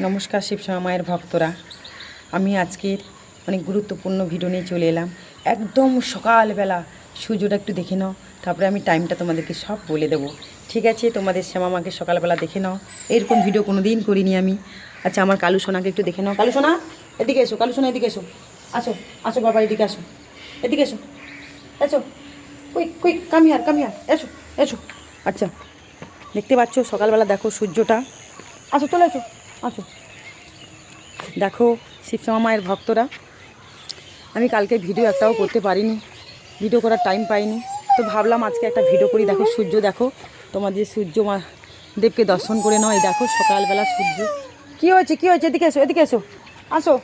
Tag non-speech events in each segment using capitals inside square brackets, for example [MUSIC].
নমস্কার শিবশ্যামা মায়ের ভক্তরা। আমি আজকের অনেক গুরুত্বপূর্ণ ভিডিও নিয়ে চলে এলাম। একদম সকালবেলা, সূর্যটা একটু দেখে নাও, তারপরে আমি টাইমটা তোমাদেরকে সব বলে দেবো। ঠিক আছে, তোমাদের শ্যামা মাকে সকালবেলা দেখে নাও। এরকম ভিডিও কোনো দিন করিনি আমি। আচ্ছা আমার কালু সোনাকে একটু দেখে নাও। কালু সোনা, এদিকে এসো, কালু সোনা, এদিকে এসো। আসো আসো বাবা, এদিকে আসো, এদিকে এসো এসো। Quick quick come here come here এসো এসো। আচ্ছা দেখতে পাচ্ছ সকালবেলা দেখো সূর্যটা। আসো, চলে এসো। আসো। দেখো, শিবশ্যামা মায়ের ভক্তরা। আমি কালকে ভিডিও একটাও করতে পারিনি ভিডিও করার টাইম পাইনি। তো ভাবলাম আজকে একটা ভিডিও করি। দেখো, সূর্য দেখো তোমাদের সূর্য মা দেবকে দর্শন করে নয়, দেখো সকালবেলা সূর্য। কী হয়েছে কী হয়েছে? এদিকে এসো এদিকে এসো। আসো।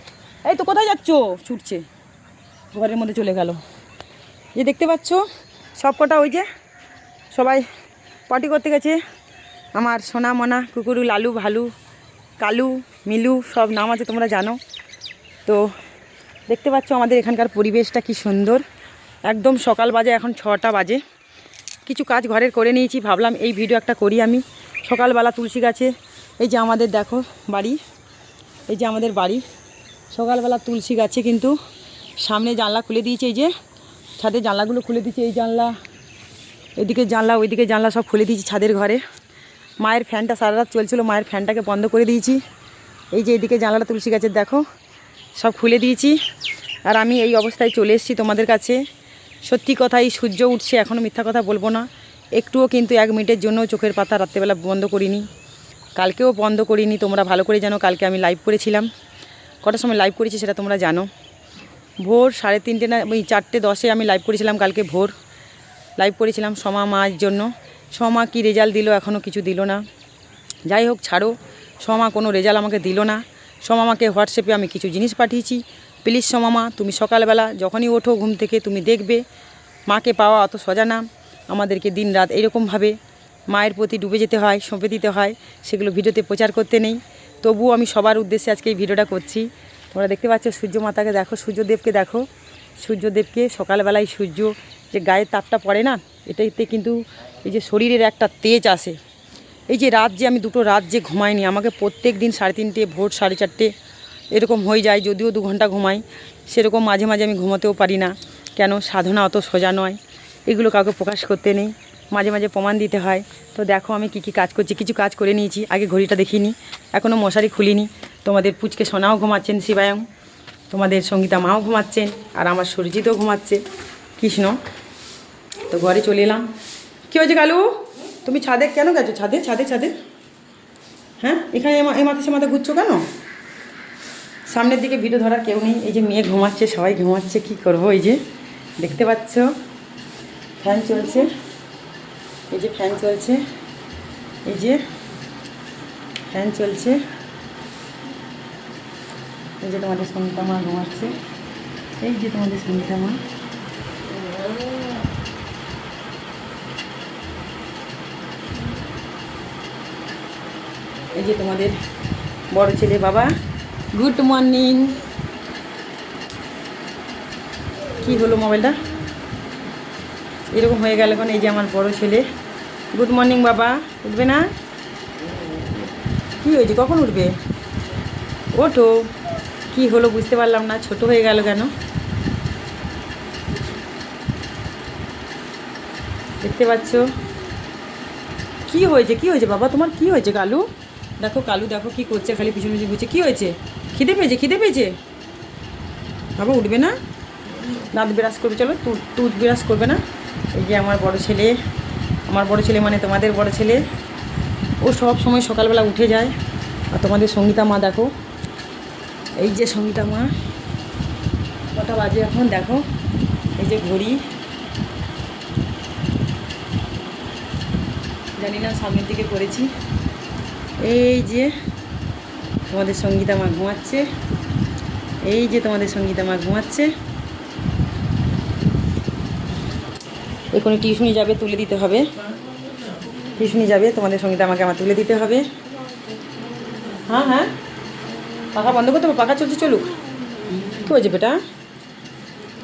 এই তো কোথায় যাচ্ছ? ছুটছে। ঘরের মধ্যে চলে গেল। যে দেখতে পাচ্ছ, সব কটা ওই যে সবাই পার্টি করতে গেছে। আমার সোনা মনা কুকুরু, লালু, ভালু। কালু, মিলু, সব নাম আছে, তোমরা জানো। তো দেখতে পাচ্ছ আমাদের এখানকার পরিবেশটা কি সুন্দর। একদম সকাল বাজে, এখন ছটা বাজে। কিছু কাজ ঘরের করে নিয়েছি, ভাবলাম এই ভিডিও একটা করি আমি। সকালবেলা তুলসী গাছে, এই যে আমাদের দেখো বাড়ি, এই যে আমাদের বাড়ি। সকালবেলা তুলসী গাছে কিন্তু সামনে জানলা খুলে দিয়েছে, এই যে ছাদের জানলাগুলো খুলে দিয়েছে, এই জানলা, এদিকে জানলা, ওইদিকে জানলা সব খুলে দিয়েছি ছাদের ঘরে। মায়ের ফ্যানটা সারা রাত চলছিল, মায়ের ফ্যানটাকে বন্ধ করে দিয়েছি। এই যে এদিকে জানলাটা তুলসী গাছের, দেখো, সব খুলে দিয়েছি। আর আমি এই অবস্থায় চলে এসেছি তোমাদের কাছে। সত্যি কথা এই সূর্য উঠছে এখনও মিথ্যা কথা বলব না। একটুও কিন্তু এক মিনিটের জন্য চোখের পাতা রাত্রেবেলা বন্ধ করিনি। কালকেও বন্ধ করিনি, তোমরা ভালো করে জানো, কালকে আমি লাইভ করেছিলাম। কটার সময় লাইভ করেছি সেটা তোমরা জানো। ভোর সাড়ে তিনটে না, ওই চারটে দশে আমি লাইভ করেছিলাম কালকে ভোর। লাইভ করেছিলাম সমা মায়ের জন্য। সমা কি রেজাল্ট দিল? এখনও কিছু দিল না। যাই হোক, ছাড়ো। সমা কোনো রেজাল্ট আমাকে দিল না। সমামাকে হোয়াটসঅ্যাপে আমি কিছু জিনিস পাঠিয়েছি। প্লিজ সমামা তুমি সকালবেলা যখনই ওঠো ঘুম থেকে, তুমি দেখবে। মাকে পাওয়া অত সোজা না। আমাদেরকে দিন রাত এরকমভাবে মায়ের প্রতি ডুবে যেতে হয়, সঁপে দিতে হয়। সেগুলো ভিডিওতে প্রচার করতে নেই। তবুও আমি সবার উদ্দেশ্যে আজকে এই ভিডিওটা করছি। তোমরা দেখতে পাচ্ছ সূর্য মাতাকে দেখো, সূর্যদেবকে দেখো। সূর্যদেবকে সকালবেলায় সূর্য যে গায়ের তাপটা পড়ে না, এটাতে কিন্তু এই যে শরীরের একটা তেজ আসে। এই যে রাত যে আমি দুটো রাত যে ঘুমাইনি, আমাকে প্রত্যেক দিন সাড়ে তিনটে, ভোর সাড়ে চারটে এরকম হয়ে যায়, যদিও দু ঘণ্টা ঘুমাই, সেরকম মাঝে মাঝে আমি ঘুমাতেও পারি না। কেন? সাধনা অত সোজা নয়। এগুলো কাউকে প্রকাশ করতে নেই। মাঝে মাঝে প্রমাণ দিতে হয়। তো দেখো আমি কী কী কাজ করছি, কিছু কাজ করে নিয়েছি। আগে ঘড়িটা দেখিনি এখনও মশারি খুলিনি। তোমাদের পুচকে সোনাও ঘুমাচ্ছেন শিবায়ং, তোমাদের সঙ্গীতা মাও ঘুমাচ্ছেন, আর আমার সূর্যিতও ঘুমাচ্ছে। কৃষ্ণ। তো ঘরে চলে এলাম। কী হয়েছে কালু? তুমি ছাদে কেন গেছো? ছাদে ছাদে ছাদে। হ্যাঁ? এখানে এ মাথা সে মাথা ঘুরছো কেন? সামনের দিকে ভিডিও ধরার কেউ নেই। এই যে মেয়ে ঘুমাচ্ছে, সবাই ঘুমাচ্ছে, কি করব? এই যে দেখতে পাচ্ছ, ফ্যান চলছে। এই যে ফ্যান চলছে। এই যে ফ্যান চলছে। এই যে তোমাদের সঙ্গীতা মা ঘুমাচ্ছে। এই যে তোমাদের সঙ্গীতা মা। এই যে তোমাদের বড় ছেলে বাবা। গুড মর্নিং কি হলো মোবাইলটা? এরকম হয়ে গেল এখন এই যে আমার বড় ছেলে। গুড মর্নিং বাবা, উঠবে না? কি হয়েছে? কখন উঠবে? ওঠো। কি হলো বুঝতে পারলাম না, ছোট হয়ে গেল কেন? দেখতে পাচ্ছ? কি হয়েছে? কি হয়েছে বাবা? তোমার কি হয়েছে কালু দেখো কালু, দেখো কি করছে, খালি পিছনে পিছনে ঘুরছে। কি হয়েছে? খিদে পেয়েছে খিদে পেয়েছে? বাবা, উঠবে না? দাঁত বিরাজ করবে, চলো টুথ বিরাজ করবে না? এই যে আমার বড় ছেলে, আমার বড় ছেলে মানে তোমাদের বড় ছেলে। ও সব সময় সকালবেলা উঠে যায়। আর তোমাদের সঙ্গীতা মা, দেখো। এই যে সঙ্গীতা মা, কটা বাজে এখন, দেখো। এই যে ঘড়ি। জানি না সামনের দিকে করেছি। এই যে তোমাদের সঙ্গীতা মা ঘুমাচ্ছে। এই যে তোমাদের সঙ্গীতা মা ঘুমাচ্ছে। এখানে টিউশনি যাবে, তুলে দিতে হবে। টিউশনি যাবে, তোমাদের সঙ্গীতা আমাকে আমার তুলে দিতে হবে। হ্যাঁ হ্যাঁ। পাখা বন্ধ করতে পাখা চলছে, চলুক। কী হয়েছে বেটা?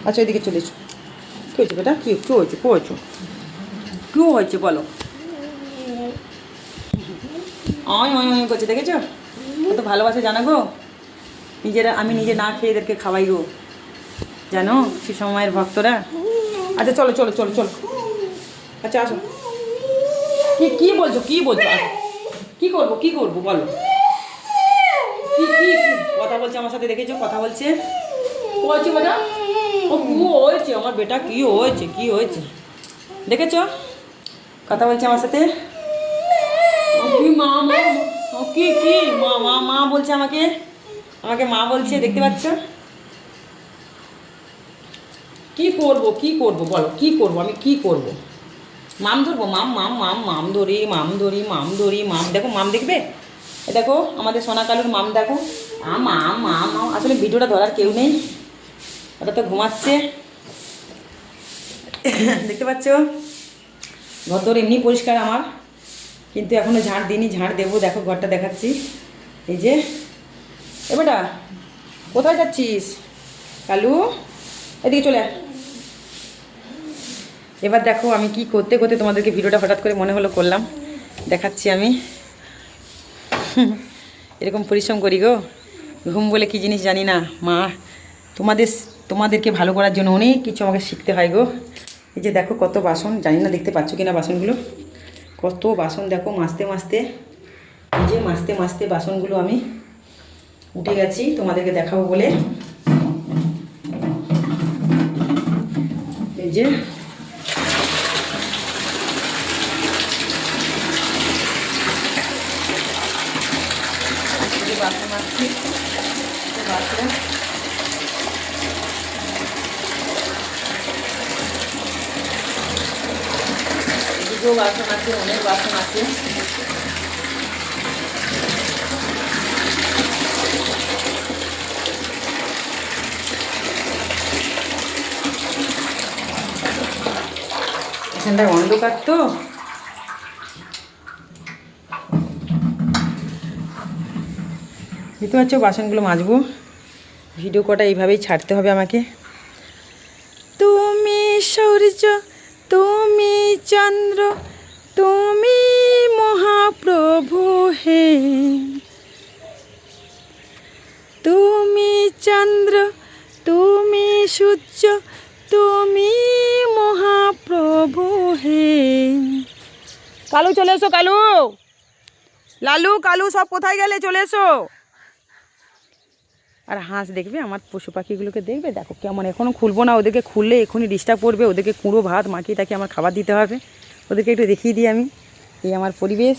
আচ্ছা ওইদিকে চলে এসো। কী হয়েছে বেটা? কী কী হয়েছে কী হয়েছে? কী হয়েছে বলো? অয় অয় অয় করছে, দেখেছ? কত ভালোবাসে জানো গো? নিজেরা, আমি নিজে না খেয়ে এদেরকে খাওয়াই গো। জানো, সে সময়ের ভক্তরা? আচ্ছা চলো চলো চলো চলো। আচ্ছা আসো। কি কি বলছো কি বলছো। কি করব কি করব, বলো? কথা বলছে আমার সাথে, দেখেছ? কথা বলছে। হয়েছে বেটা, ও কি হয়েছে? আমার বেটা কি হয়েছে? কি হয়েছে? দেখেছ? কথা বলছে আমার সাথে। কি কি? মা মা মা বলছে আমাকে? আমাকে মা বলছে, দেখতে পাচ্ছ? কি করব কি করব বলো, কি করব, আমি কি করব? মাম ধরবো? মাম মাম মাম মাম ধরি মাম ধরি মাম ধরি, মাম, দেখো মাম দেখবে? এ দেখো, আমাদের সোনা কালুর মাম দেখো। আ মাম মাম মাম আসলে ভিডিওটা ধরার কেউ নেই। ওটা তো ঘুমাচ্ছে। দেখতে পাচ্ছ? ঘর এমনি পরিষ্কার আমার। কিন্তু এখনও ঝাড় দিইনি ঝাড় দেবো, দেখো ঘরটা দেখাচ্ছি। এই যে, এ বেটা, কোথায় যাচ্ছিস? কালু, এদিকে চলে এবার দেখো আমি কি করতে করতে তোমাদেরকে ভিডিওটা হঠাৎ করে মনে হলো করলাম। দেখাচ্ছি আমি। এরকম পরিশ্রম করি গো। ঘুম বলে কি জিনিস জানি না। মা, তোমাদের, তোমাদেরকে ভালো করার জন্য অনেক কিছু আমাকে শিখতে হয় গো। এই যে দেখো কত বাসন, জানি না দেখতে পাচ্ছ কিনা বাসনগুলো। কত বাসন দেখো, মাজতে মাজতে। এই যে মাজতে মাজতে বাসনগুলো আমি উঠে গেছি, তোমাদেরকে দেখাবো বলে। এই যে। বাসন এই বাসন এদিকেও বাসন আছে, অনেক বাসন আছে। এখানটায় অন্ধকার তো। বুঝতে পারছ বাসনগুলো মাজবো। ভিডিও কটা এইভাবেই ছাড়তে হবে আমাকে। তুমি সূর্য চন্দ্র, তুমি মহাপ্রভু হে। তুমি চন্দ্র, তুমি সূর্য, তুমি মহাপ্রভু হে। কালু, চলে এসো কালু। লালু, কালু, সব কোথায় গেলে? চলে এসো। আর হাঁস দেখবে, আমার পশু পাখিগুলোকে দেখবে, দেখো কেমন এখনও খুলবো না, ওদেরকে খুললে এখনই ডিস্টার্ব করবে, ওদেরকে কুঁড়ো ভাত মাখিয়ে তাকে আমার খাবার দিতে হবে। ওদেরকে একটু দেখিয়ে দিই আমি। এই আমার পরিবেশ।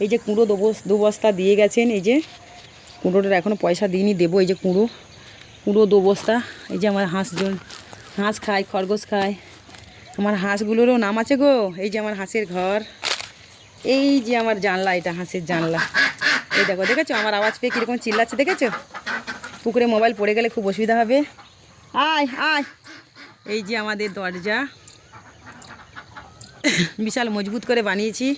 এই যে কুঁড়ো দু বস- বস্তা দিয়ে গেছেন, এই যে কুঁড়োটার এখনও পয়সা দিইনি, দেবো এই যে কুঁড়ো কুঁড়ো দু বস্তা এই যে আমার হাঁস হাঁস খায়, খরগোশ খায়। আমার হাঁসগুলোরও নাম আছে গো, এই যে আমার হাঁসের ঘর। এই যে আমার জানলা, এটা হাঁসের জানলা। এই দেখো, দেখেছ? আমার আওয়াজ পেয়ে কীরকম চিল্লাচ্ছে, দেখেছ? পুকুরে মোবাইল পড়ে গেলে খুব অসুবিধা হবে। আয় আয়। এই যে আমাদের দরজা। বিশাল মজবুত করে বানিয়েছি।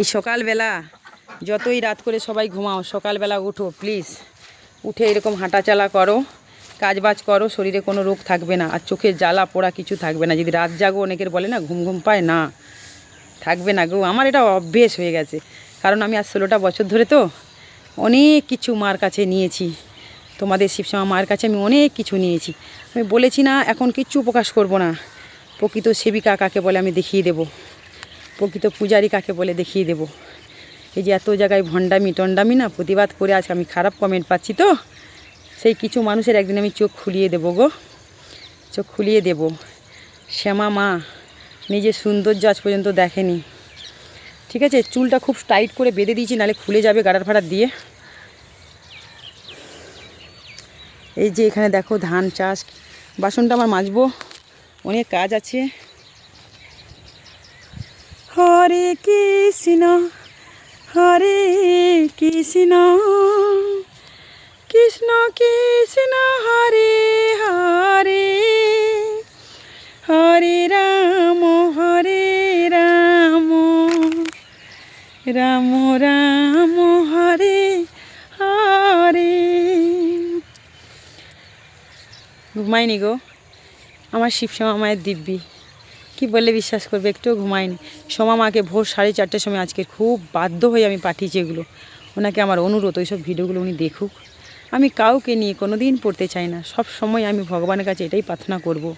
এই সকালবেলা যতই রাত করে সবাই ঘুমাও, সকালবেলা উঠো প্লিজ উঠে এরকম হাঁটাচালা করো, কাজবাজ করো, শরীরে কোনো রোগ থাকবে না। আর চোখের জ্বালা পোড়া কিছু থাকবে না। যদি রাত জাগো, অনেকের বলে না, ঘুম ঘুম পায় না। থাকবে না গো। আমার এটা অভ্যেস হয়ে গেছে। কারণ আমি আজ ষোলোটা বছর ধরে তো অনেক কিছু মার কাছে নিয়েছি। তোমাদের শিবশ্যামা মার কাছে আমি অনেক কিছু নিয়েছি। আমি বলেছি না, এখন কিচ্ছু প্রকাশ করব না। প্রকৃত সেবিকা কাকে বলে আমি দেখিয়ে দেব। প্রকৃত পূজারি কাকে বলে দেখিয়ে দেব। এই যে এত জায়গায় ভণ্ডামি টন্ডামি না, প্রতিবাদ করে আজকে আমি খারাপ কমেন্ট পাচ্ছি তো? সেই কিছু মানুষের একদিন আমি চোখ খুলিয়ে দেবো গো। চোখ খুলিয়ে দেব। শ্যামা মা, নিজের সৌন্দর্য আজ পর্যন্ত দেখেনি। ঠিক আছে, চুলটা খুব টাইট করে বেঁধে দিয়েছি, নালে খুলে যাবে গাড়ার ফাড়ার দিয়ে। এই যে এখানে দেখো ধান চাষ, বাসনটা আমার মাজবো, অনেক কাজ আছে। হরে কৃষ্ণ হরে কৃষ্ণ কৃষ্ণ কৃষ্ণ, হরে হরে। ঘুমায়নি গো। আমার শিবশ্যামা মায়ের দিব্যি। কি বললে বিশ্বাস করবে, একটুও ঘুমায়নি। সোমা মাকে ভোর সাড়ে চারটের সময় আজকে খুব বাধ্য হয়ে আমি পাঠিয়েছি এগুলো। ওনাকে আমার অনুরোধ, ওইসব ভিডিওগুলো উনি দেখুক। আমি কাউকে নিয়ে কোনো দিন পড়তে চাই না। সব সময় আমি ভগবানের কাছে এটাই প্রার্থনা করব।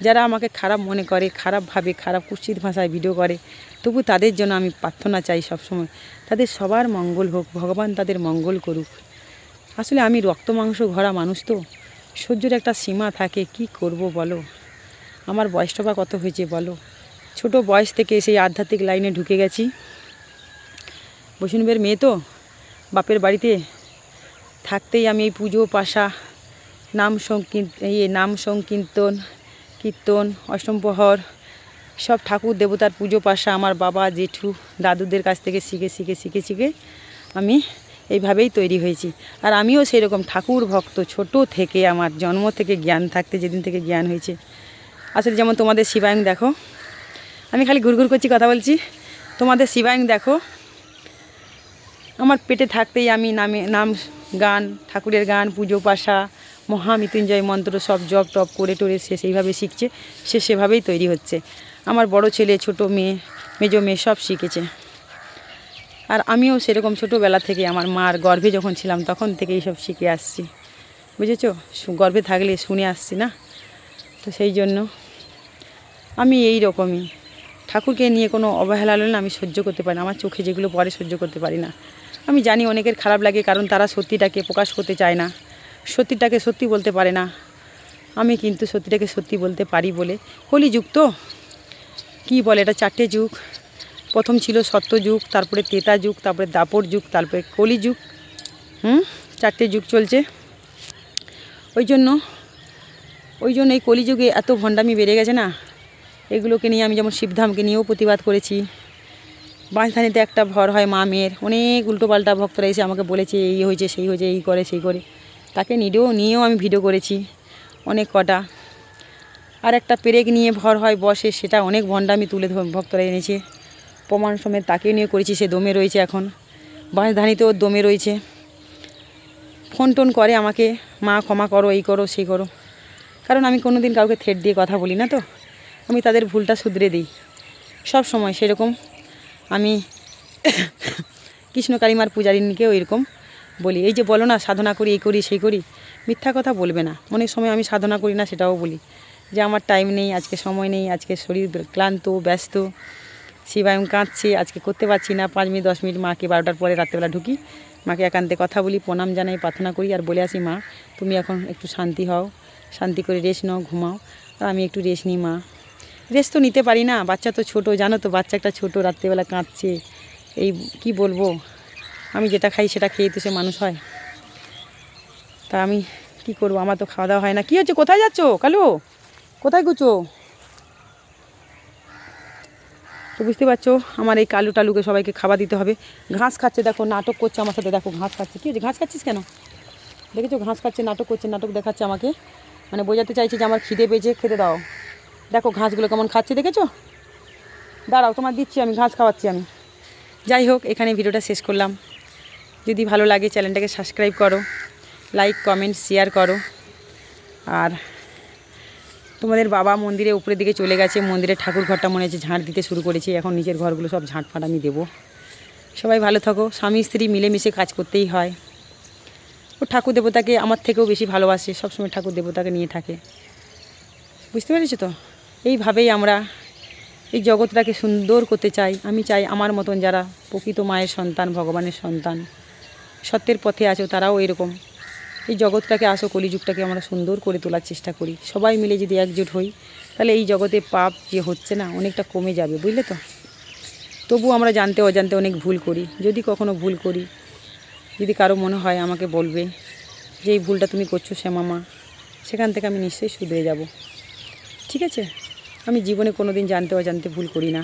যারা আমাকে খারাপ মনে করে, খারাপ ভাবে, খারাপ কুৎসিত ভাষায় ভিডিও করে, তবু তাদের জন্য আমি প্রার্থনা চাই সব সময়। তাদের সবার মঙ্গল হোক, ভগবান তাদের মঙ্গল করুক। আসলে আমি রক্ত মাংস ভরা মানুষ তো। সহ্যের একটা সীমা থাকে, কি করব বলো? আমার বয়সটা বা কত হয়েছে বলো? ছোট বয়স থেকে সেই আধ্যাত্মিক লাইনে ঢুকে গেছি। বৈষ্ণবের মেয়ে তো, বাপের বাড়িতে থাকতেই আমি এই পুজো, পাশা, নাম সংকীর্ত ইয়ে নাম সংকীর্তন, কীর্তন, অষ্টম প্রহর, সব ঠাকুর, দেবতার পুজো, পাশা, আমার বাবা, জেঠু, দাদুদের কাছ থেকে শিখে শিখে শিখে শিখে আমি এইভাবেই তৈরি হয়েছি। আর আমিও সেই রকম ঠাকুর ভক্ত, ছোট থেকে আমার জন্ম থেকে জ্ঞান থাকতে যেদিন থেকে জ্ঞান হয়েছে। আসলে যেমন তোমাদের শিবায়ং দেখো, আমি খালি ঘুরঘুর করছি, কথা বলছি। তোমাদের শিবায়ং দেখো, আমার পেটে থাকতেই আমি নামে, নাম, গান, ঠাকুরের গান, পুজো, পাশা মহামৃত্যুঞ্জয় মন্ত্র সব জপ টপ করে টোরে সে সেইভাবে শিখছে, সে সেভাবেই তৈরি হচ্ছে। আমার বড় ছেলে, ছোট মেয়ে, মেজো মেয়ে সব শিখেছে। আর আমিও সেরকম ছোটোবেলা থেকে আমার মার গর্ভে যখন ছিলাম তখন থেকে এইসব শিখে আসছি। বুঝেছ? গর্ভে থাকলে শুনে আসছি না? তো সেই জন্য আমি এই রকমই। ঠাকুরকে নিয়ে কোনো অবহেলা হলে আমি সহ্য করতে পারি না। আমার চোখে যেগুলো পরে সহ্য করতে পারি না। আমি জানি অনেকের খারাপ লাগে কারণ তারা সত্যিটাকে প্রকাশ করতে চায় না। সত্যিটাকে সত্যি বলতে পারে না। আমি কিন্তু সত্যিটাকে সত্যি বলতে পারি বলে কলিযুগ তো? কী বলে এটা? চারটে যুগ। প্রথম ছিল সত্য যুগ, তারপরে তেতা যুগ, তারপরে দাপর যুগ, তারপরে কলিযুগ হুম? চারটে যুগ চলছে। ওই জন্য ওই জন্য এই কলিযুগে এত ভণ্ডামি বেড়ে গেছে না? এগুলোকে নিয়ে আমি যেমন শিবধামকে নিয়েও প্রতিবাদ করেছি। বাঁশধানিতে একটা ভর হয় মা মেয়ের। অনেক উল্টোপাল্টা ভক্তরা এসে আমাকে বলেছে, এই হয়েছে, সেই হয়েছে, এই করে, সেই করে। তাকে নিডেও নিয়েও আমি ভিডিও করেছি অনেক কটা। আর একটা পেরেক নিয়ে ভর হয় বসে, সেটা অনেক ভণ্ডামি তুলে ভক্তরা এনেছে। প্রমাণ সমেত তাকে নিয়ে করেছি, সে দমে রয়েছে এখন। বাঁশধানিতেও দমে রয়েছে। ফোন টোন করে আমাকে, মা, ক্ষমা করো, এই করো, সেই করো। কারণ আমি কোনো দিন কাউকে থ্রেট দিয়ে কথা বলি না তো। আমি তাদের ভুলটা শুধরে দিই। সব সময় সেরকম আমি [COUGHS] কৃষ্ণ কালিমার পূজারিনীকেও এরকম বলি। এই যে বলো না, সাধনা করি, এই করি, সেই করি। মিথ্যা কথা বলবে না। অনেক সময় আমি সাধনা করি না, সেটাও বলি। যে আমার টাইম নেই, আজকে সময় নেই, আজকে শরীর ক্লান্ত, ব্যস্ত। শিবায়ম কাঁদছে, আজকে করতে পারছি না। পাঁচ মিনিট, দশ মিনিট মাকে বারোটার পরে রাত্রেবেলা ঢুকি। মাকে একান্তে কথা বলি, প্রণাম জানাই, প্রার্থনা করি আর বলে আসি, মা, তুমি এখন একটু শান্তি হও, শান্তি করে রেস্ট নাও, ঘুমাও। আর আমি একটু রেস্ট নিই, মা রেস্ট তো নিতে পারি না। বাচ্চা তো ছোট, জানো তো, বাচ্চা একটা ছোটো, রাত্রেবেলা কাঁদছে। এই কি বলব? আমি যেটা খাই সেটা খেয়ে তো সে মানুষ হয়। তা আমি কি করব? আমার তো খাওয়া দাওয়া হয় না। কি হচ্ছে? কোথায় যাচ্ছ? কালু, কোথায় গুছো তো বুঝতে পারছ, আমার এই কালু টালুকে সবাইকে খাবার দিতে হবে। ঘাস খাচ্ছে, দেখো, নাটক করছে আমার সাথে। দেখো, ঘাস খাচ্ছে। কী হচ্ছে ঘাস খাচ্ছিস কেন? দেখেছ, ঘাস খাচ্ছে, নাটক করছে, নাটক দেখাচ্ছে আমাকে। মানে বোঝাতে চাইছে যে আমার খিদে পেয়েছে, খেতে দাও। দেখো, ঘাসগুলো কেমন খাচ্ছে, দেখেছ? দাঁড়াও, তোমার দিচ্ছি আমি, ঘাস খাওয়াচ্ছি আমি। যাই হোক, এখানে ভিডিওটা শেষ করলাম। যদি ভালো লাগে, চ্যানেলটাকে সাবস্ক্রাইব করো, লাইক, কমেন্ট, শেয়ার করো। আর তোমাদের বাবা মন্দিরে উপরের দিকে চলে গেছে মন্দিরের ঠাকুর ঘরটা মনে হচ্ছে ঝাঁট দিতে শুরু করেছে, এখন নিচের ঘরগুলো সব ঝাঁট ফাঁট আমি দেবো। সবাই ভালো থাকো, স্বামী স্ত্রী মিলেমিশে কাজ করতেই হয়। ও ঠাকুর দেবতাকে আমার থেকেও বেশি ভালোবাসে, সবসময় ঠাকুর দেবতাকে নিয়ে থাকে। বুঝতে পেরেছ তো? এইভাবেই আমরা এই জগৎটাকে সুন্দর করতে চাই। আমি চাই আমার মতন যারা প্রকৃত মায়ের সন্তান, ভগবানের সন্তান, সত্যের পথে আছো তারাও এরকম। এই জগৎটাকে আসো, কলিযুগটাকে আমরা সুন্দর করে তোলার চেষ্টা করি। সবাই মিলে যদি একজোট হই, তাহলে এই জগতে পাপ যে হচ্ছে না, অনেকটা কমে যাবে, বুঝলে তো? তবু আমরা জানতে অজান্তে অনেক ভুল করি। যদি কখনো ভুল করি, যদি কারও মনে হয় আমাকে বলবে যে, এই ভুলটা তুমি করছ শ্যামামা সেখান থেকে আমি নিশ্চয়ই শুধরে যাব। ঠিক আছে? আমি জীবনে কোনো দিন জানতে অজান্তে ভুল করি না।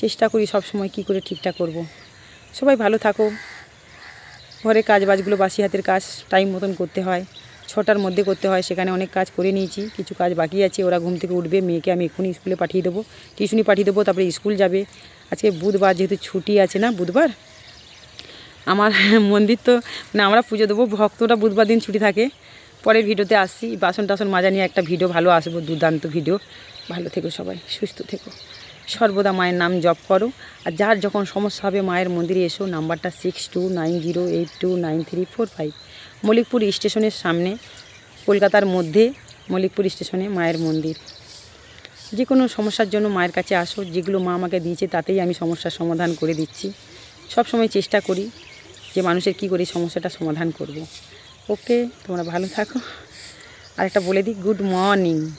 চেষ্টা করি সব সময় কী করে ঠিকঠাক করব। সবাই ভালো থাকো। ঘরে কাজ বাজগুলো বাসি হাতের কাজ টাইম মতন করতে হয়। ছটার মধ্যে করতে হয়, সেখানে অনেক কাজ করে নিয়েছি, কিছু কাজ বাকি আছে, ওরা ঘুম থেকে উঠবে, মেয়েকে আমি এক্ষুনি স্কুলে পাঠিয়ে দেবো। টিউশনি পাঠিয়ে দেবো, তারপরে স্কুল যাবে। আজকে বুধবার, যেহেতু ছুটি আছে না বুধবার, আমার মন্দির তো মানে আমরা পুজো দেবো, ভক্তরা বুধবার দিন ছুটি থাকে। পরের ভিডিওতে আসছি, বাসন টাসন মাজা নিয়ে একটা ভিডিও, ভালো আসব, দুর্দান্ত ভিডিও। ভালো থেকো সবাই, সুস্থ থেকো। সর্বদা মায়ের নাম জপ করো। আর যার যখন সমস্যা হবে, মায়ের মন্দিরে এসো। নাম্বারটা six two nine zero eight two nine three four five Mallikpur স্টেশনের সামনে, কলকাতার মধ্যে মলিকপুর স্টেশনে মায়ের মন্দির। যে কোনো সমস্যার জন্য মায়ের কাছে আসো। যেগুলো মা আমাকে দিয়েছে, তাতেই আমি সমস্যার সমাধান করে দিচ্ছি। সব সময় চেষ্টা করি যে মানুষের কী করে, সমস্যাটা সমাধান করব। ওকে, তোমরা ভালো থাকো। আর একটা বলে দিই, গুড মর্নিং।